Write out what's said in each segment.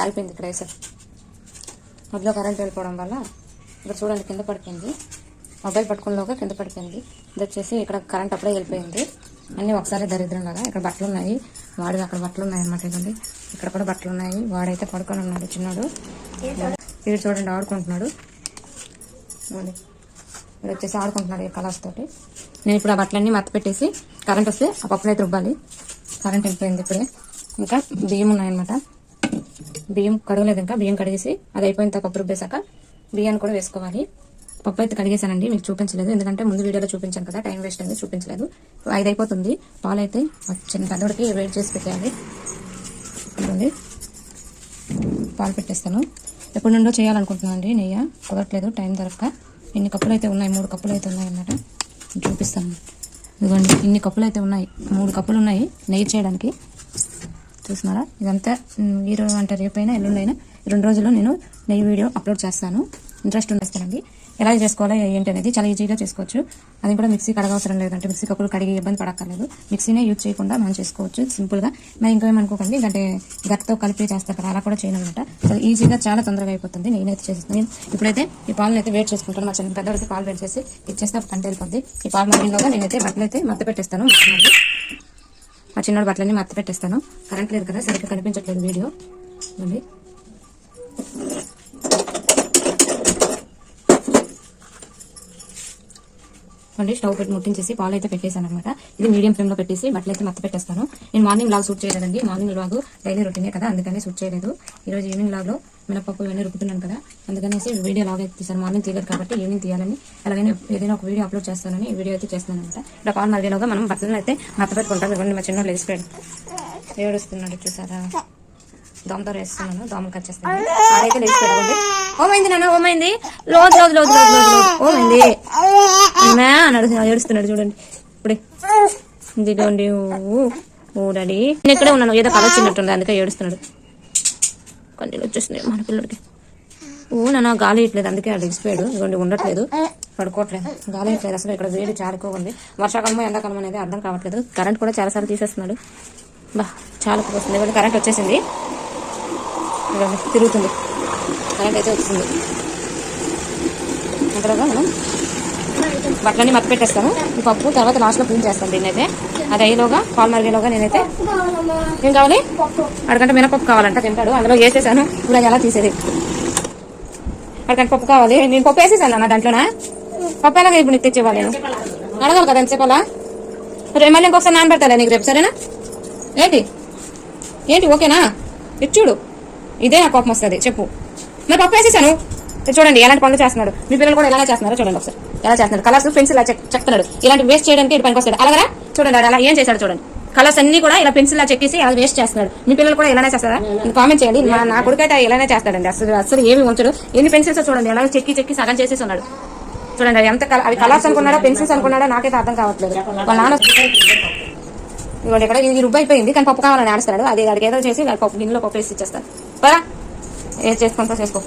అయిపోయింది ఆగిపోయింది ఇక్కడ వేసారు మధ్యలో కరెంట్ వెళ్ళిపోవడం వల్ల ఇక్కడ చూడండి కింద పడిపోయింది. మొబైల్ పట్టుకునేలోగా కింద పడిపోయింది. ఇది వచ్చేసి ఇక్కడ కరెంట్ అప్పుడే వెళ్ళిపోయింది. అన్నీ ఒకసారి దరిద్రం కదా ఇక్కడ బట్టలు ఉన్నాయి. వాడు అక్కడ బట్టలు ఉన్నాయి అనమాట ఇదండి ఇక్కడ కూడా బట్టలు ఉన్నాయి. వాడైతే పడుకొని ఉన్నాడు చిన్నాడు. వీడు చూడండి ఆడుకుంటున్నాడు. ఇక్కడ వచ్చేసి ఆడుకుంటున్నాడు ఈ కలర్స్ తోటి. నేను ఇప్పుడు ఆ బట్టలన్నీ మత్త పెట్టేసి కరెంట్ వస్తే ఆ రుబ్బాలి. కరెంట్ వెళ్ళిపోయింది ఇప్పుడే. ఇంకా బియ్యం ఉన్నాయన్నమాట. బియ్యం కడగలేదు ఇంకా. బియ్యం కడిగేసి అది అయిపోయిన తర్వాత పప్పు రుబ్బేశాక బియ్యాన్ని కూడా వేసుకోవాలి. పప్పు అయితే కడిగేశానండి మీకు చూపించలేదు. ఎందుకంటే ముందు వీడియోలో చూపించాను కదా టైం వేస్ట్ అయింది చూపించలేదు. ఐదు అయిపోతుంది పాలు అయితే చిన్న పెద్దోడికి వెయిట్ చేసి పెట్టేయాలి. ఇదిగోండి. పాలు పెట్టేస్తాను. ఎప్పటి నుండో చేయాలనుకుంటున్నాను అండి నెయ్యి. కుదరట్లేదు టైం దొరక్క. ఇన్ని కప్పులు అయితే ఉన్నాయి మూడు కప్పులు అయితే ఉన్నాయి అన్నమాట. చూపిస్తాను. ఇదిగోండి ఇన్ని కప్పులు అయితే ఉన్నాయి మూడు కప్పులు ఉన్నాయి నెయ్యి చేయడానికి. చూస్తున్నారా? ఇదంతా ఈరోజు అంటే రేపైనా ఎల్లుండైనా ఈ రెండు రోజుల్లో నేను నెయ్యి వీడియో అప్లోడ్ చేస్తాను. ఇంట్రెస్ట్ ఉండేస్తానండి ఎలా చేసుకోవాలో ఏంటి అనేది చాలా ఈజీగా చేసుకోవచ్చు. అది కూడా మిక్సీ కడగవసరం లేదంటే మిక్సీ కప్పులు కడిగి ఇబ్బంది పడక్కర్లేదు. మిక్సీనే యూజ్ చేయకుండా మనం చేసుకోవచ్చు సింపుల్గా. మరి ఇంకేమనుకోకండి అంటే గట్తో కలిపి చేస్తారు కదా అలా కూడా చేయనమాట. సో ఈజీగా చాలా తొందరగా అయిపోతుంది. నేనైతే చేసేస్తాను. నేను ఇప్పుడైతే ఈ పాలను అయితే వేట్ చేసుకుంటాను. మా చిన్న పెద్దవాడికి పాలు వేట్ చేసి ఇచ్చేస్తే కంటే వెళ్ళిపోద్ది ఈ పాలు మరిగిలోగా నేనైతే బట్టలు అయితే మత్త పెట్టేస్తాను. మా చిన్నోడు బట్టలన్నీ మత్త పెట్టేస్తాను కరెంట్ లేదు కదా సరిగ్గా కనిపించట్లేదు వీడియో. మళ్ళీ. మళ్ళీ స్టవ్ పెట్టి ముట్టించేసి పాలు అయితే పెట్టేశాను అనమాట ఇది మీడియం ఫ్లేమ్లో పెట్టేసి బట్టలు అయితే మత్త పెట్టేస్తాను. నేను మార్నింగ్ లాగ్ సూట్ చేయలేదండి. మార్నింగ్ లాగ్ డైలీ రొటీనే కదా అందుకనే సూట్ చేయలేదు. ఈ రోజు ఈవినింగ్ లాగ్లో మినపప్పు ఇవన్నీ రుక్కుతున్నాను కదా అందుకనేసి వీడియో లాగ్ అయితే తీసాను మార్నింగ్ తీయలేదు కాబట్టి ఈవినింగ్ తీయాలని అలాగనే ఏదైనా ఒక వీడియో అప్లోడ్ చేస్తానని ఈ వీడియో అయితే చేస్తాను అనమాట ఇప్పుడు పాలు మరిగేలోగా మనం బట్టలను అయితే మత్త పెట్టుకుంటాం. ఇవ్వండి మా చిన్న లేచిపోయాడు ఏడుస్తున్నాడు చూసారా? దోమతో వేస్తున్నాను. దోమలు కట్ చేస్తాను ఆడైతే లేచిపోయాడు ఓమైంది నాన్న ఓమైంది లోతు లోతు లోతు లోతు ఓమైంది ఏడుస్తున్నాడు చూడండి. ఇప్పుడే. ఇదిగోండి ఓ డాడీ. నేను ఇక్కడే ఉన్నాను ఏదో కళ వచ్చినట్టుంది అందుకే ఏడుస్తున్నాడు. కొన్ని వచ్చేస్తున్నాయి మన పిల్లడికి. ఓ నాన్న గాలి ఇట్లేదు అందుకే అడిగిపోయాడు ఇచ్చిపోయాడు ఇదిగోండి ఉండట్లేదు. పడుకోవట్లేదు. గాలి ఇట్లేదు అసలు ఇక్కడ వేడి చాలా ఎక్కువ ఉంది ఎండాకాలం అనేది అర్థం కావట్లేదు. కరెంట్ కూడా చాలాసార్లు తీసేస్తున్నాడు. బా చాలా వస్తుంది. ఇవాళ కరెంట్ వచ్చేసింది. తిరుగుతుంది. కరెంట్ అయితే వచ్చింది అక్కడ మనం బట్టలన్నీ మత్తు పెట్టేస్తాను. ఈ పప్పు తర్వాత లాస్ట్లో పూజ చేస్తాను దీన్ని అయితే అది అయ్యేలోగా పాలు మరిగేలోగా నేనైతే ఏం కావాలి? అడగంటే మినపప్పు కావాలంట తింటాడు. అందులో వేసేసాను. ఇప్పుడు అది ఎలా తీసేది? అడగంటే పప్పు కావాలి. నేను పప్పు వేసేసాను అన్న దాంట్లోనా? పప్పు ఎలాగ ఇప్పుడు నీకు తెచ్చేవాళ్ళు నేను? అడగాలి కదా ఎంతసేపలా? రేపు మళ్ళీ ఇంకొకసారి నానబెడతాలే నీకు రేపు సరేనా? ఏంటి? ఏంటి ఓకేనా? ఇటు చూడు. ఇదే నా కోపం వస్తుంది చెప్పు. మరి పప్పు వేసేసాను? చూడండి ఎలాంటి పనులు చేస్తున్నాడు? మీ పిల్లలు కూడా ఎలానే చేస్తున్నారో చూడండి ఒకసారి. ఎలా చేస్తున్నాడు? కలర్స్ పెన్సిల్ ఇలా చెక్- చెప్తున్నాడు. ఇలాంటి వేస్ట్ చేయడానికి ఇటు పనికి వస్తాడు. అలాగా చూడండి అలా ఏం చేశాడు చూడండి. కలర్స్ అన్ని కూడా ఇలా పెన్సిల్ లా చెక్కేసి అలా వేస్ట్ చేస్తున్నాడు. మీ పిల్లలు కూడా ఇలానే చేస్తారా? కామెంట్ చేయండి. నా కొడుకైతే ఇలానే చేస్తాడండి. అసలు అసలు ఏమి ఉంచడు. ఎన్ని పెన్సిల్స్ చూడండి ఎలా చెక్కి చెక్కి సగం చేసేసి ఉన్నాడు. చూడండి ఎంత అవి కలర్స్ అనుకున్నాడో పెన్సిల్స్ అనుకున్నాడో? నాకైతే అర్థం కావట్లేదు. వాళ్ళ నాన్న ఇవాళ ఇక్కడ ఇది రుబ్బు అయిపోయింది. కానీ పప్పు కావాలని ఆడుస్తాడు అది అడిగి ఏదో చేసి పప్పు గిన్నెలో పప్పు వేసి ఇచ్చేస్తాను. పరా ఏది చేసుకుంటా చేసుకో.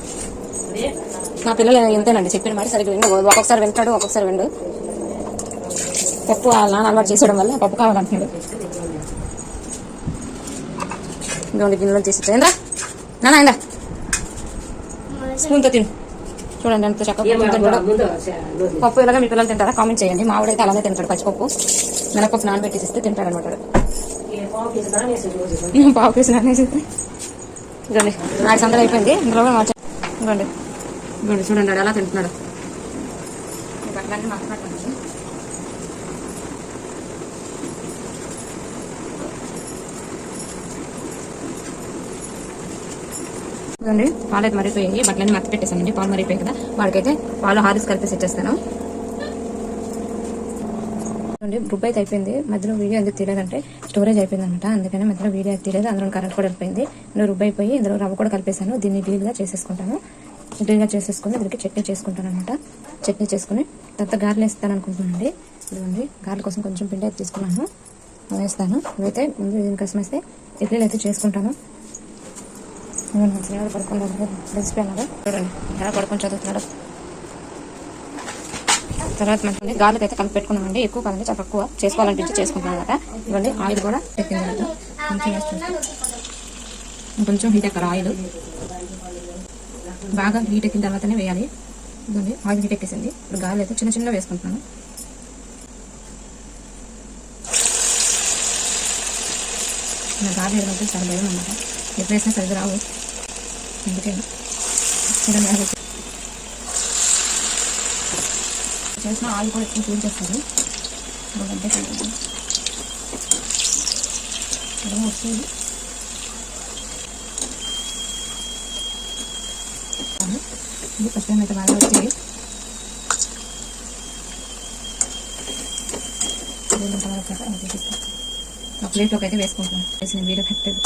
నా పిల్లలు ఎంతేనండి చెప్పిన మాట సరిగ్గా విండు ఒక్కొక్కసారి వింటాడు ఒక్కొక్కసారి విండు పప్పు నాన్న అలవాటు చేసేయడం వల్ల పప్పు కావాలంటున్నాడు. ఇదిగోండి గిన్నెలో చేసి ఏంద్రా నాన్న ఏందా స్పూన్తో తిను. చూడండి ఎంత చక్కగా పప్పు ఇలాగా మీ పిల్లలు తింటారా? కామెంట్ చేయండి. మా ఆవిడైతే అలానే తింటాడు పచ్చిపప్పు. మినపప్పు ఇస్తే తింటాడు అనమాట పావు కేసు నానేసి ఇదండి నాకు సందడి అయిపోయింది. ఇందులో ఇవ్వండి ఇవ్వండి చూడండి అలా తింటున్నాడు. బట్టలన్నీ మక్కనట్టు ఇదండి పాలు అయితే మరిగిపోయాయి. బట్టలన్నీ మత్తి పెట్టేసానండి పాలు మరిపోయాయి కదా. వాడికైతే పాలు హారిస్ కలిపేసి ఇచ్చేస్తాను. చూడండి గ్రూప్ అయితే అయిపోయింది. మధ్యలో వీడియో ఎందుకు తీయలేదంటే స్టోరేజ్ అయిపోయింది అనమాట అందుకని మధ్యలో వీడియో అయితే తీయలేదు. అందులో కరెంట్ కూడా వెళ్ళిపోయింది. ఇందులో రుబ్బు అయిపోయి ఇందులో రవ్వ కూడా కలిపేశాను. దీన్ని డీల్గా చేసేసుకుంటాను. డీల్గా చేసేసుకుని దీనికి చట్నీ చేసుకుంటాను అనమాట చట్నీ చేసుకుని తర్వాత గారెలు వేస్తాను అనుకుంటున్నానండి ఇదిగోండి గారెల కోసం కొంచెం పిండి అయితే తీసుకున్నాను. వేస్తాను. ఇవైతే ముందు దీనికోసం వేస్తే ఇడ్లీలు అయితే చేసుకుంటాను. ఇదిగోండి మా అన్నారు. చూడండి ఎలా పడుకొని చదువుతున్నాడు తర్వాత మనకి గార్లిక్ అయితే కలిపి పెట్టుకున్నామండి. ఎక్కువ కాదండి చాలా తక్కువ చేసుకోవాలనిపించి చేసుకుంటున్నాం అనమాట ఇవ్వండి ఆయిల్ కూడా పెట్టింది అనమాట కొంచెం హీట్ ఎక్కాలి ఆయిల్. బాగా హీట్ ఎక్కిన తర్వాతనే వేయాలి. ఇదండి ఆయిల్ హీట్ ఎక్కేసింది. ఇప్పుడు గాలి అయితే చిన్న చిన్న వేసుకుంటున్నాను. నా గాలి వేయడం చాలా భయం అన్నమాట ఎప్పుడు సరిగ్గా రావు. అందుకే చూడండి అది చేసిన ఆయిల్ కూడా ఎక్కువ చూడ్ చేస్తారు. అంటే వస్తుంది. ఇది ఫస్ట్ టైం అయితే బాగా వచ్చేది ప్లేట్లోకి అయితే వేసుకుంటున్నాను. వేసిన వీడియో కట్టేది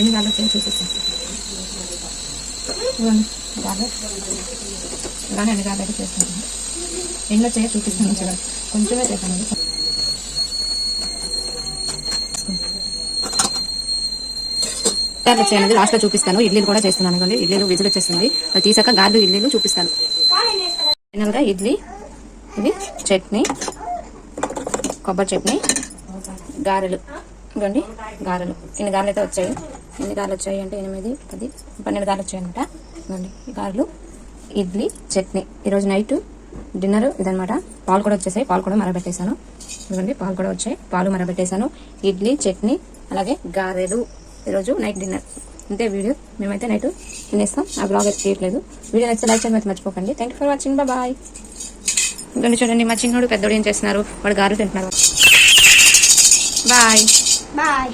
ఎన్ని గంటలు వచ్చాయో చూపిస్తాను ఇవ్వండి ఇలానే అన్ని గార్లు అయితే చేసుకుంటాను ఎన్ని చూపిస్తాను చూడండి కొంచెమే చేస్తాను గార్లు లాస్ట్లో చూపిస్తాను. ఇడ్లీలు కూడా చేస్తున్నాను అనుకోండి ఇడ్లీలు విజిల్ వచ్చేసింది. అది తీసాక గార్లు ఇడ్లీలు చూపిస్తాను. ఫైనల్గా ఇడ్లీ ఇది చట్నీ కొబ్బరి చట్నీ గారెలు. ఇవ్వండి గారెలు. ఇన్ని గారెలు అయితే వచ్చాయి. ఎన్ని గారెలు వచ్చాయి అంటే ఎనిమిది పది పన్నెండు గారెలు వచ్చాయనమాట ఇవ్వండి ఈ గారెలు ఇడ్లీ చట్నీ. ఈరోజు నైట్ డిన్నర్ ఇదనమాట పాలు కూడా వచ్చేసాయి. పాలు కూడా మరబెట్టేశాను. ఇవ్వండి పాలు కూడా వచ్చాయి. పాలు మరబెట్టేశాను. ఇడ్లీ చట్నీ అలాగే గారెలు. ఈరోజు నైట్ డిన్నర్. అంతే వీడియో. మేమైతే నైట్ తినేస్తాం. ఆ బ్లాగ్ అయితే చేయట్లేదు వీడియో నచ్చితే లైక్ చేయడం అయితే మర్చిపోకండి. Thank you for watching bye ఇంకొండి చూడండి మా చిన్నోడు పెద్దోడు ఏం చేస్తున్నారు? వాడు గారెలు తింటున్నారు. Bye bye